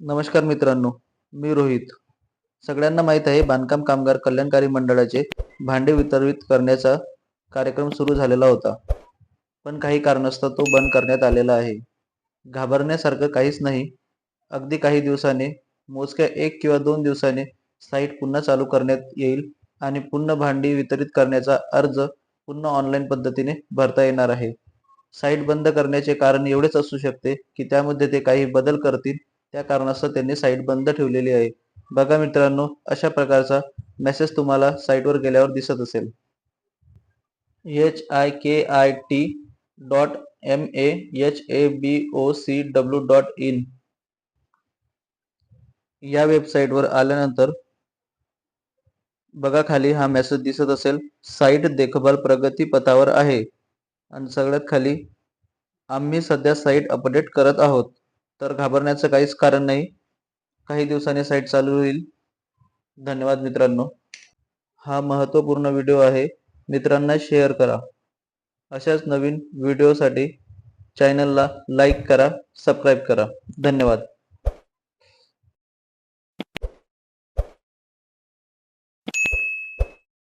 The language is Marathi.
नमस्कार मित्रांनो मी रोहित. सगळ्यांना माहीत आहे बांधकाम कामगार कल्याणकारी मंडळाचे भांडे वितरित करण्याचा कार्यक्रम सुरू झालेला होता. पण काही कारणास्तव तो बंद करण्यात आलेला आहे. घाबरण्यासारखं काहीच नाही. अगदी काही दिवसाने मोजक्या एक किंवा दोन दिवसाने साईट पुन्हा चालू करण्यात येईल आणि पुन्हा भांडी वितरित करण्याचा अर्ज पुन्हा ऑनलाईन पद्धतीने भरता येणार आहे. साईट बंद करण्याचे कारण एवढेच असू शकते की त्यामध्ये ते काही बदल करतील त्या कारणास्तव त्यांनी साईट बंद ठेवलेली आहे. बघा मित्रांनो अशा प्रकारचा मेसेज तुम्हाला साईटवर गेल्यावर दिसत असेल. H I K I T dot M A H A B O C W dot in या वेबसाईटवर आल्यानंतर बघा खाली हा मेसेज दिसत असेल. साईट देखभाल प्रगती पथावर आहे. आणि सगळ्यात खाली आम्ही सध्या साईट अपडेट करत आहोत. तर घाबरण्याचं काहीच कारण नाही. काही दिवसांनी साईट चालू होईल. धन्यवाद मित्रांनो. हा महत्त्वपूर्ण व्हिडिओ आहे. मित्रांना शेअर करा. अशाच नवीन व्हिडिओसाठी चॅनलला लाईक करा सबस्क्राईब करा. धन्यवाद.